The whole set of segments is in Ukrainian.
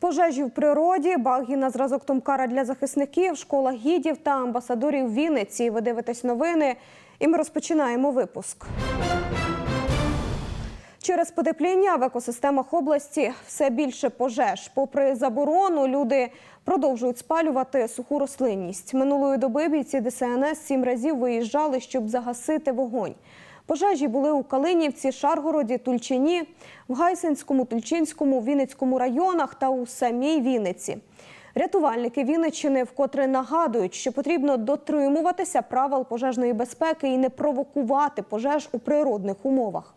Пожежі в природі, баги на зразок Томкара для захисників, школа гідів та амбасадорів Вінниці. Ви дивитесь новини, і ми розпочинаємо випуск. Через потепління в екосистемах області все більше пожеж. Попри заборону, люди продовжують спалювати суху рослинність. Минулої доби бійці ДСНС сім разів виїжджали, щоб загасити вогонь. Пожежі були у Калинівці, Шаргороді, Тульчині, в Гайсинському, Тульчинському, Вінницькому районах та у самій Вінниці. Рятувальники Вінниччини вкотре нагадують, що потрібно дотримуватися правил пожежної безпеки і не провокувати пожеж у природних умовах.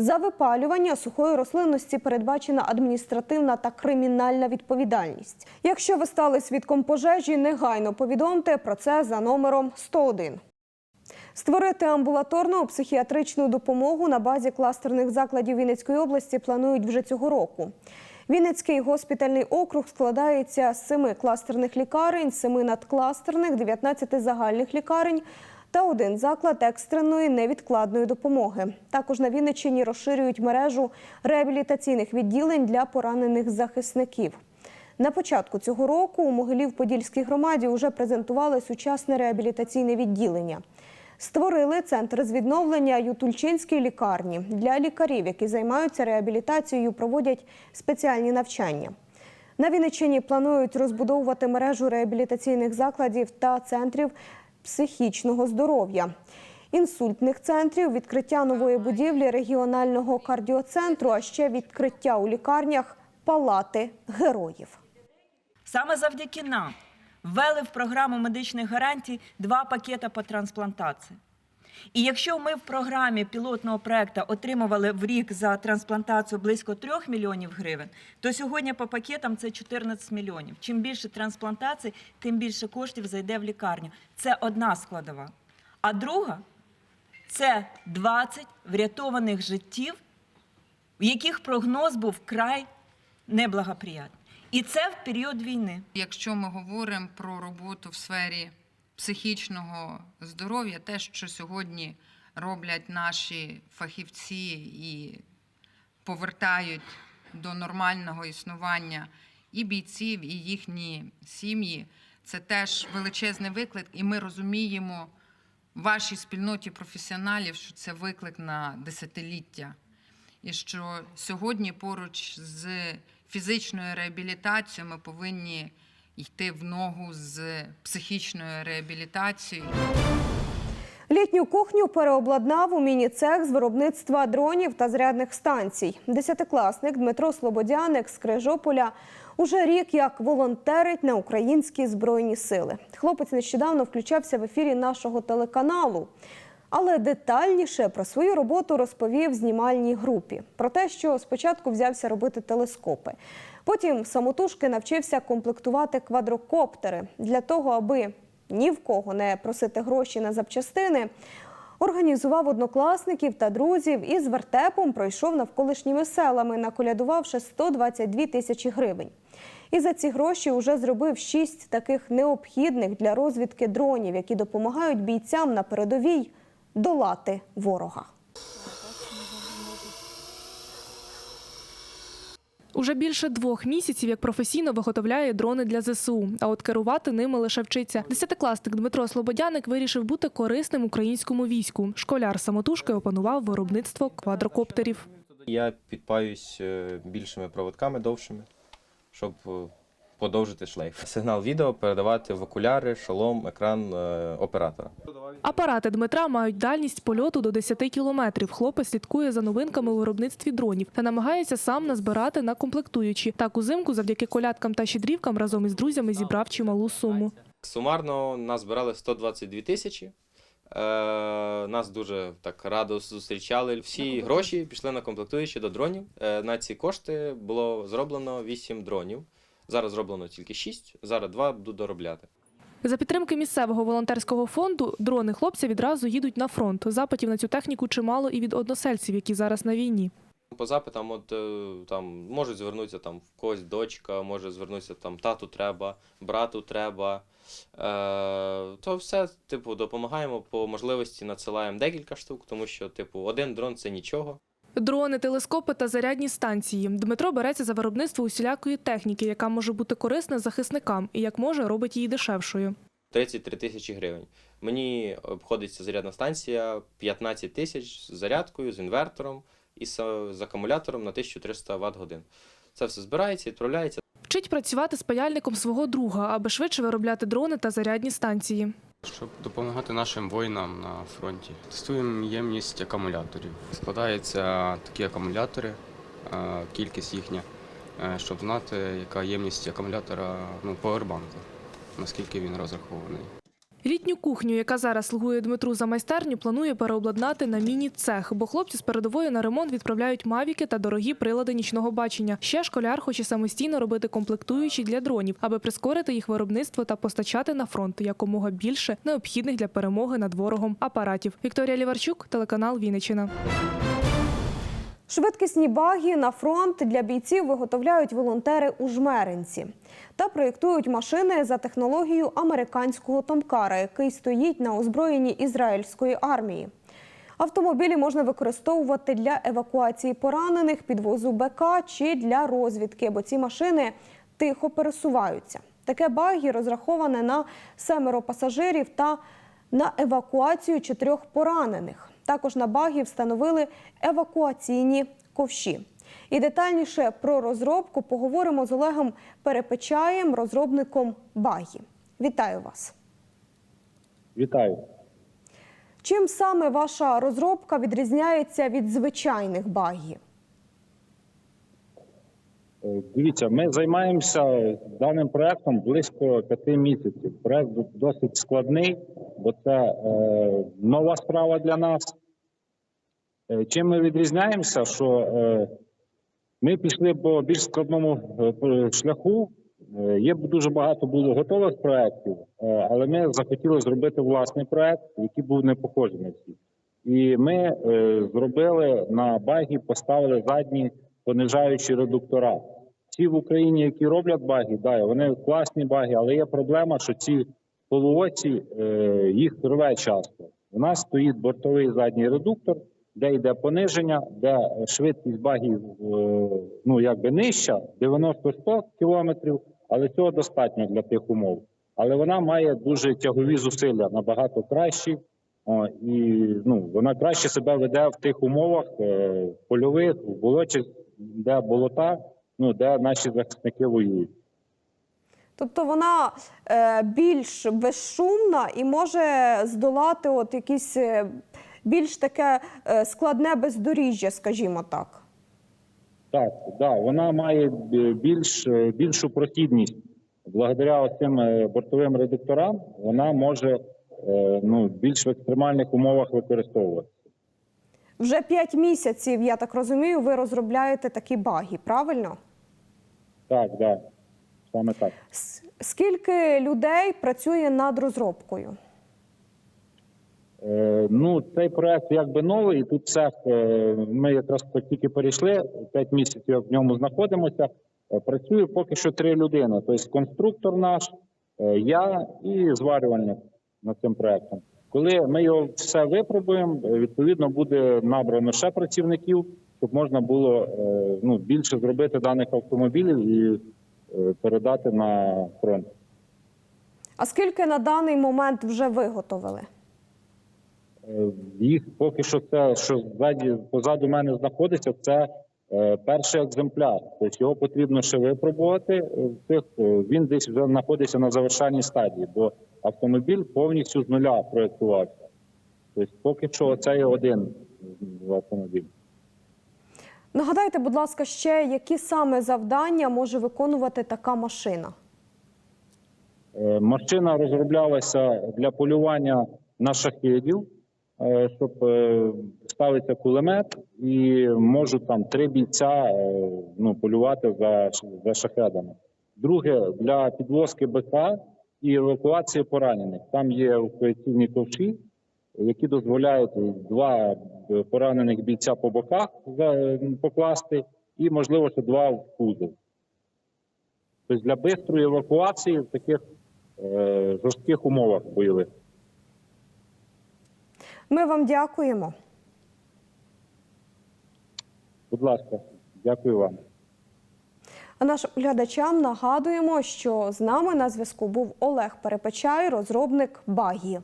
За випалювання сухої рослинності передбачена адміністративна та кримінальна відповідальність. Якщо ви стали свідком пожежі, негайно повідомте про це за номером 101. Створити амбулаторну психіатричну допомогу на базі кластерних закладів Вінницької області планують вже цього року. Вінницький госпітальний округ складається з семи кластерних лікарень, семи надкластерних, 19 загальних лікарень та один заклад екстреної невідкладної допомоги. Також на Вінниччині розширюють мережу реабілітаційних відділень для поранених захисників. На початку цього року у Могилів-Подільській громаді вже презентували сучасне реабілітаційне відділення. Створили центр з відновлення Тульчинській лікарні. Для лікарів, які займаються реабілітацією, проводять спеціальні навчання. На Вінниччині планують розбудовувати мережу реабілітаційних закладів та центрів психічного здоров'я. Інсультних центрів, відкриття нової будівлі регіонального кардіоцентру, а ще відкриття у лікарнях палати героїв. Саме завдяки нам ввели в програму медичних гарантій два пакети по трансплантації. І якщо ми в програмі пілотного проекту отримували в рік за трансплантацію близько 3 мільйонів гривень, то сьогодні по пакетам це 14 мільйонів. Чим більше трансплантацій, тим більше коштів зайде в лікарню. Це одна складова. А друга це 20 врятованих життів, в яких прогноз був вкрай неблагоприятний. І це в період війни. Якщо ми говоримо про роботу в сфері психічного здоров'я, те, що сьогодні роблять наші фахівці і повертають до нормального існування і бійців, і їхні сім'ї, це теж величезний виклик, і ми розуміємо в вашій спільноті професіоналів, що це виклик на десятиліття. І що сьогодні поруч з фізичною реабілітацією ми повинні йти в ногу з психічною реабілітацією. Літню кухню переобладнав у міні-цех з виробництва дронів та зарядних станцій. Десятикласник Дмитро Слободяник з Крижополя уже рік як волонтерить на українські збройні сили. Хлопець нещодавно включався в ефірі нашого телеканалу. Але детальніше про свою роботу розповів знімальній групі про те, що спочатку взявся робити телескопи. Потім самотужки навчився комплектувати квадрокоптери для того, аби ні в кого не просити гроші на запчастини. Організував однокласників та друзів і з вертепом пройшов навколишніми селами, наколядувавши 122 тисячі гривень. І за ці гроші вже зробив шість таких необхідних для розвідки дронів, які допомагають бійцям на передовій долати ворога. Уже більше двох місяців як професійно виготовляє дрони для ЗСУ, а от керувати ними лише вчиться. Десятикласник Дмитро Слободяник вирішив бути корисним українському війську. Школяр самотужки опанував виробництво квадрокоптерів. Я підпаюсь е, більшими проводками довшими, щоб е, подовжити шлейф. Сигнал відео передавати в окуляри, шолом, екран е, оператора. Апарати Дмитра мають дальність польоту до 10 кілометрів. Хлопець слідкує за новинками у виробництві дронів та намагається сам назбирати на комплектуючі. Так узимку, завдяки колядкам та щедрівкам, разом із друзями зібрав чималу суму. Сумарно нас збирали 122 тисячі. Е, нас дуже так радо зустрічали. Всі гроші пішли на комплектуючі до дронів. Е, на ці кошти було зроблено 8 дронів. Зараз зроблено тільки 6, зараз 2 буду доробляти. За підтримки місцевого волонтерського фонду дрони хлопця відразу їдуть на фронт. Запитів на цю техніку чимало і від односельців, які зараз на війні. По запитам, от е, там можуть звернутися там в когось дочка, може звернутися там тату треба, брату треба. то все, типу, допомагаємо по можливості, надсилаємо декілька штук, тому що, типу, один дрон це нічого. Дрони, телескопи та зарядні станції. Дмитро береться за виробництво усілякої техніки, яка може бути корисна захисникам і як може робить її дешевшою. 33 тисячі гривень. Мені обходиться зарядна станція 15 тисяч з зарядкою, з інвертором і з, акумулятором на 1300 Вт годин. Це все збирається, відправляється. Вчить працювати з паяльником свого друга, аби швидше виробляти дрони та зарядні станції. Щоб допомагати нашим воїнам на фронті. Тестуємо ємність акумуляторів. Складаються такі акумулятори, е, кількість їхня, е, щоб знати, яка ємність акумулятора ну, повербанку, наскільки він розрахований. Літню кухню, яка зараз слугує Дмитру за майстерню, планує переобладнати на міні-цех, бо хлопці з передової на ремонт відправляють мавіки та дорогі прилади нічного бачення. Ще школяр хоче самостійно робити комплектуючі для дронів, аби прискорити їх виробництво та постачати на фронт якомога більше необхідних для перемоги над ворогом апаратів. Вікторія Ліварчук, телеканал Вінниччина. Швидкісні баги на фронт для бійців виготовляють волонтери у Жмеринці та проєктують машини за технологією американського томкара, який стоїть на озброєнні ізраїльської армії. Автомобілі можна використовувати для евакуації поранених, підвозу БК чи для розвідки, бо ці машини тихо пересуваються. Таке багі розраховане на семеро пасажирів та на евакуацію чотирьох поранених. Також на багі встановили евакуаційні ковші. І детальніше про розробку поговоримо з Олегом Перепечаєм, розробником багі. Вітаю вас! Вітаю. Чим саме ваша розробка відрізняється від звичайних багів? Е, Дивіться, ми займаємося даним проектом близько п'яти місяців. Проект досить складний, бо це е, нова справа для нас. Е, чим ми відрізняємося? Що е, ми пішли по більш складному е, шляху. Є дуже багато було готових проєктів, але ми захотіли зробити власний проект, який був не похожий на всі. І ми е, зробили на багі, поставили задні понижаючі редуктора. Ті в Україні, які роблять баги, да, вони класні баги, але є проблема, що ці полуоці е, їх рве часто. У нас стоїть бортовий задній редуктор, де йде пониження, де швидкість багів е, ну якби нижча, 90-100 кілометрів, але цього достатньо для тих умов. Але вона має дуже тягові зусилля, набагато кращі. О, і ну, вона краще себе веде в тих умовах е, польових, в болочих, де болота, ну, де наші захисники воюють. Тобто вона е, більш безшумна і може здолати от якісь е, більш таке е, складне бездоріжжя, скажімо так. Так, да, вона має більш, більшу прохідність. Благодаря цим бортовим редукторам вона може е, ну, більш в екстремальних умовах використовуватися. Вже 5 місяців, я так розумію, ви розробляєте такі баги, правильно? Так, да, саме так. Скільки людей працює над розробкою? Е, Ну, цей проект якби новий. і Тут цех е, ми якраз тільки перейшли 5 місяців в ньому знаходимося. Е, Працює поки що три людини. Тобто конструктор наш, е, я і зварювальник над цим проектом. Коли ми його все випробуємо, е, відповідно буде набрано ще працівників, щоб можна було е, ну, більше зробити даних автомобілів і е, передати на фронт. А скільки на даний момент вже виготовили? Їх поки що це, що ззаді позаду мене знаходиться, це перший екземпляр. Тобто його потрібно ще випробувати. він десь вже знаходиться на завершальній стадії, бо автомобіль повністю з нуля проєктувався. Тобто, поки що це є один автомобіль. Нагадайте, будь ласка, ще які саме завдання може виконувати така машина? Е, Машина розроблялася для полювання на шахедів, е, щоб е, ставиться кулемет і можуть там три бійця ну, полювати за, за шахедами. Друге для підвозки БК і евакуації поранених. Там є евакуаційні ковші, які дозволяють два поранених бійця по боках покласти, і можливо ще два в кузов. Тобто для швидкої евакуації в таких е, жорстких умовах бойових. Ми вам дякуємо. Будь ласка, дякую вам. А нашим глядачам нагадуємо, що з нами на зв'язку був Олег Перепечай, розробник Багі.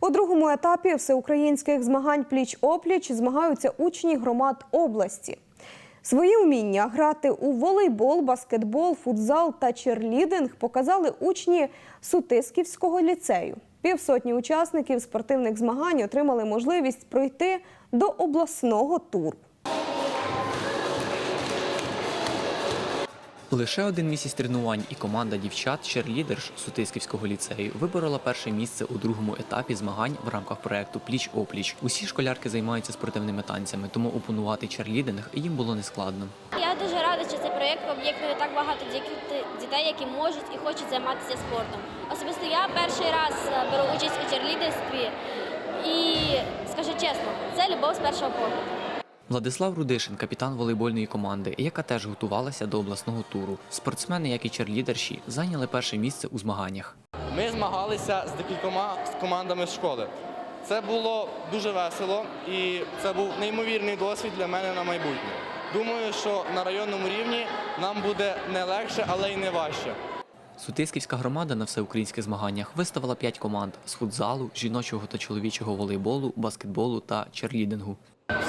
У другому етапі всеукраїнських змагань пліч-опліч змагаються учні громад області. Свої вміння грати у волейбол, баскетбол, футзал та черлідинг показали учні Сутисківського ліцею. Півсотні учасників спортивних змагань отримали можливість пройти до обласного туру. Лише один місяць тренувань і команда дівчат черлідерш Сутисківського ліцею виборола перше місце у другому етапі змагань в рамках проекту Пліч опліч. Усі школярки займаються спортивними танцями, тому опанувати черлідинг їм було нескладно. Я дуже рада, що цей проєкт об'єднує так багато діт- дітей, які можуть і хочуть займатися спортом. Особисто я перший раз е, беру участь у черлідерстві і скажу чесно, це любов з першого погляду. Владислав Рудишин, капітан волейбольної команди, яка теж готувалася до обласного туру. Спортсмени, як і черлідерші, зайняли перше місце у змаганнях. Ми змагалися з декількома командами з школи. Це було дуже весело і це був неймовірний досвід для мене на майбутнє. Думаю, що на районному рівні нам буде не легше, але й не важче. Сутисківська громада на всеукраїнських змаганнях виставила п'ять команд з футзалу, жіночого та чоловічого волейболу, баскетболу та черлідингу.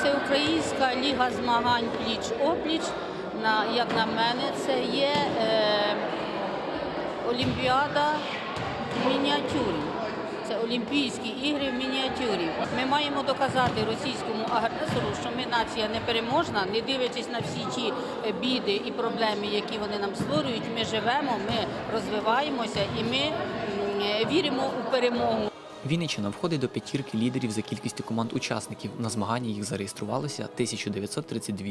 Всеукраїнська ліга змагань пліч-опліч, як на мене, це є е, Олімпіада в мініатюрі. Це Олімпійські ігри в мініатюрі. Ми маємо доказати російському агресору, що ми нація непереможна, не дивлячись на всі ті е, біди і проблеми, які вони нам створюють. Ми живемо, ми розвиваємося і ми е, віримо у перемогу. Вінниччина входить до п'ятірки лідерів за кількістю команд учасників. На змагання їх зареєструвалося 1932.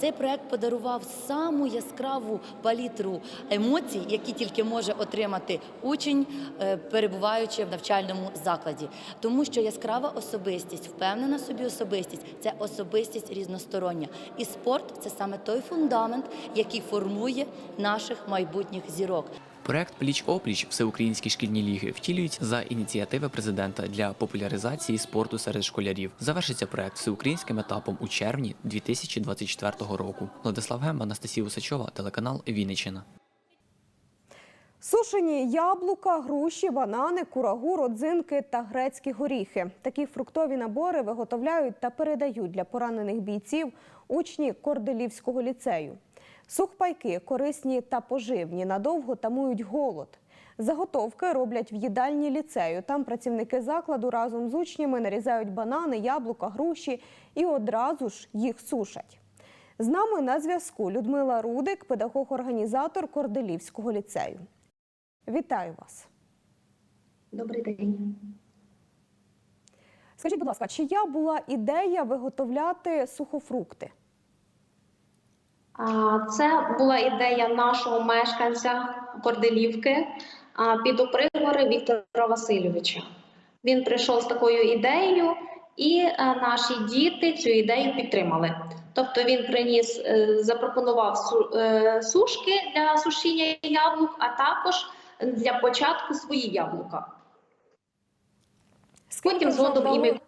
Цей проект подарував саму яскраву палітру емоцій, які тільки може отримати учень, е, перебуваючи в навчальному закладі. Тому що яскрава особистість, впевнена собі особистість це особистість різностороння. І спорт це саме той фундамент, який формує наших майбутніх зірок. Проект Пліч опліч Всеукраїнські шкільні ліги втілюють за ініціативи президента для популяризації спорту серед школярів. Завершиться проект всеукраїнським етапом у червні 2024 року. Владислав Гемба, Анастасія Усачова, телеканал Вінниччина. Сушені яблука, груші, банани, курагу, родзинки та грецькі горіхи. Такі фруктові набори виготовляють та передають для поранених бійців учні Корделівського ліцею. Сухпайки корисні та поживні, надовго тамують голод. Заготовки роблять в їдальні ліцею. Там працівники закладу разом з учнями нарізають банани, яблука, груші і одразу ж їх сушать. З нами на зв'язку Людмила Рудик, педагог-організатор Корделівського ліцею. Вітаю вас. Добрий день. Скажіть, будь ласка, чия була ідея виготовляти сухофрукти? Це була ідея нашого мешканця Корделівки а, Підопригори Віктора Васильовича. Він прийшов з такою ідеєю, і е, наші діти цю ідею підтримали. Тобто він приніс, е, запропонував е, сушки для сушіння яблук, а також для початку свої яблука. Потім згодом і ми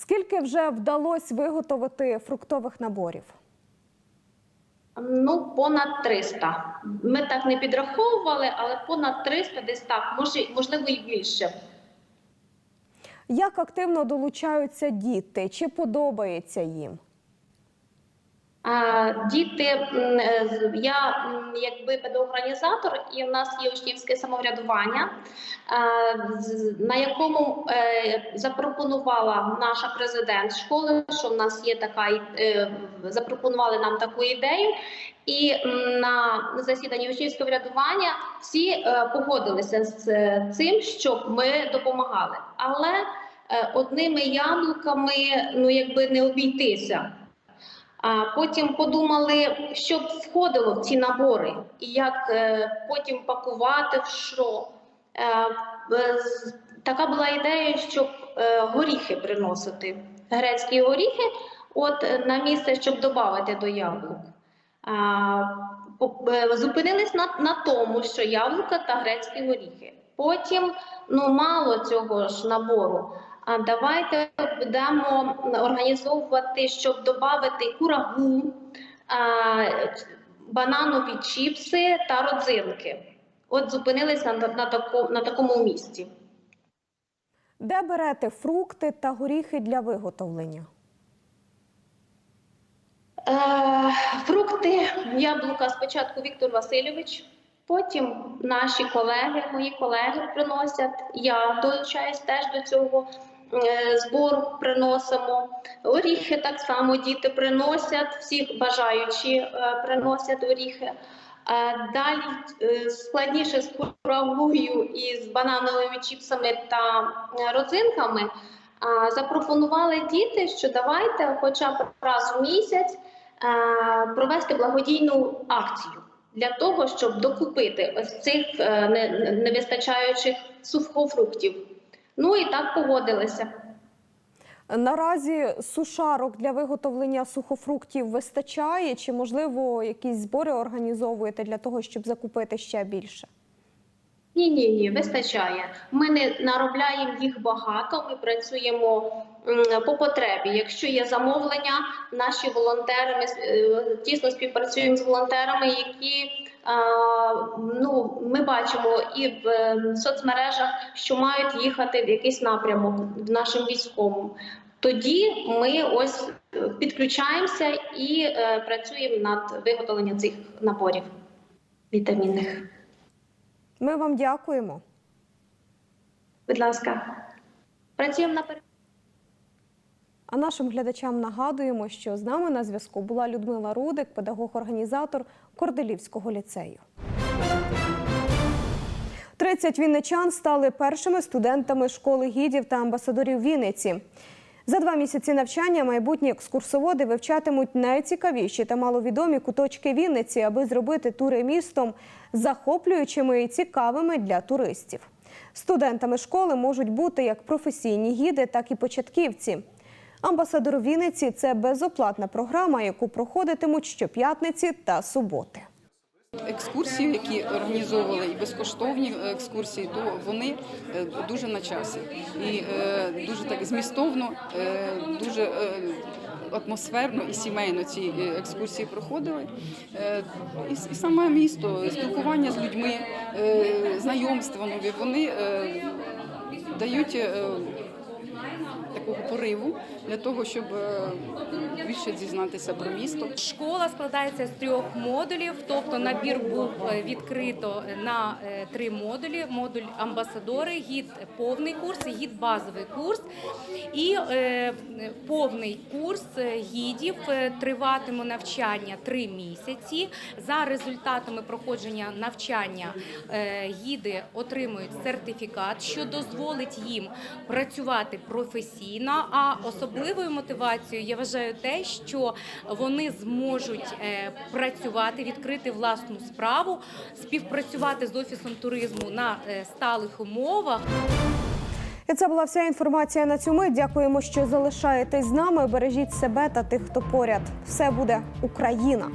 Скільки вже вдалося виготовити фруктових наборів? Ну, понад 300. Ми так не підраховували, але понад 300 десь так, може, можливо, і більше. Як активно долучаються діти? Чи подобається їм? Діти, я якби педагог-організатор, і в нас є учнівське самоврядування, на якому е, запропонувала наша президент школи, що в нас є така е, запропонували нам таку ідею. І на засіданні учнівського врядування всі е, погодилися з цим, щоб ми допомагали. Але одними яблуками ну якби не обійтися. А потім подумали, що б входило в ці набори, і як е, потім пакувати в що. Е, така була ідея, щоб е, горіхи приносити. Грецькі горіхи, от на місце, щоб додати до яблук. Зупинились на, на тому, що яблука та грецькі горіхи. Потім ну мало цього ж набору. Давайте будемо організовувати, щоб додати курагу, бананові чіпси та родзинки. От зупинились на, на, тако, на такому місці. Де берете фрукти та горіхи для виготовлення? Е, фрукти, яблука спочатку Віктор Васильович, потім наші колеги, мої колеги приносять. Я долучаюсь теж до цього е, збору, приносимо. Оріхи так само діти приносять, всі бажаючі е, приносять оріхи. Е, Далі складніше з курагою і з банановими чіпсами та родзинками. Запропонували діти, що давайте хоча б раз в місяць провести благодійну акцію для того, щоб докупити ось цих не- невистачаючих сухофруктів. Ну і так погодилися. Наразі сушарок для виготовлення сухофруктів вистачає, чи можливо якісь збори організовуєте для того, щоб закупити ще більше? Ні, ні, ні, вистачає. Ми не наробляємо їх багато. Ми працюємо по потребі. Якщо є замовлення, наші волонтери ми е, тісно співпрацюємо з волонтерами, які ну ми бачимо і в е, соцмережах, що мають їхати в якийсь напрямок в нашим військовим. Тоді ми ось е, підключаємося і е, працюємо над виготовленням цих наборів вітамінних. Ми вам дякуємо. Будь ласка, працюємо на пере- А нашим глядачам нагадуємо, що з нами на зв'язку була Людмила Рудик, педагог-організатор Корделівського ліцею. 30 вінничан стали першими студентами школи гідів та амбасадорів Вінниці. За два місяці навчання майбутні екскурсоводи вивчатимуть найцікавіші та маловідомі куточки Вінниці, аби зробити тури містом захоплюючими і цікавими для туристів. Студентами школи можуть бути як професійні гіди, так і початківці. Амбасадор Вінниці це безоплатна програма, яку проходитимуть щоп'ятниці та суботи. Екскурсії, які організовували і безкоштовні екскурсії, то вони е, дуже на часі і е, дуже так змістовно, е, дуже е, атмосферно і сімейно ці е, екскурсії проходили. Е, І, саме місто, спілкування з людьми, е, знайомства нові, вони е, дають. е, Такого пориву для того, щоб е, більше дізнатися про місто. Школа складається з трьох модулів, тобто набір був е, відкрито на е, три модулі: модуль амбасадори, гід повний курс, гід базовий курс. І повний курс гідів триватиме навчання три місяці. За результатами проходження навчання гіди отримують сертифікат, що дозволить їм працювати професійно. А особливою мотивацією я вважаю те, що вони зможуть е, працювати, відкрити власну справу, співпрацювати з офісом туризму на е, сталих умовах. І це була вся інформація на цю мить. Дякуємо, що залишаєтесь з нами. Бережіть себе та тих, хто поряд. Все буде Україна.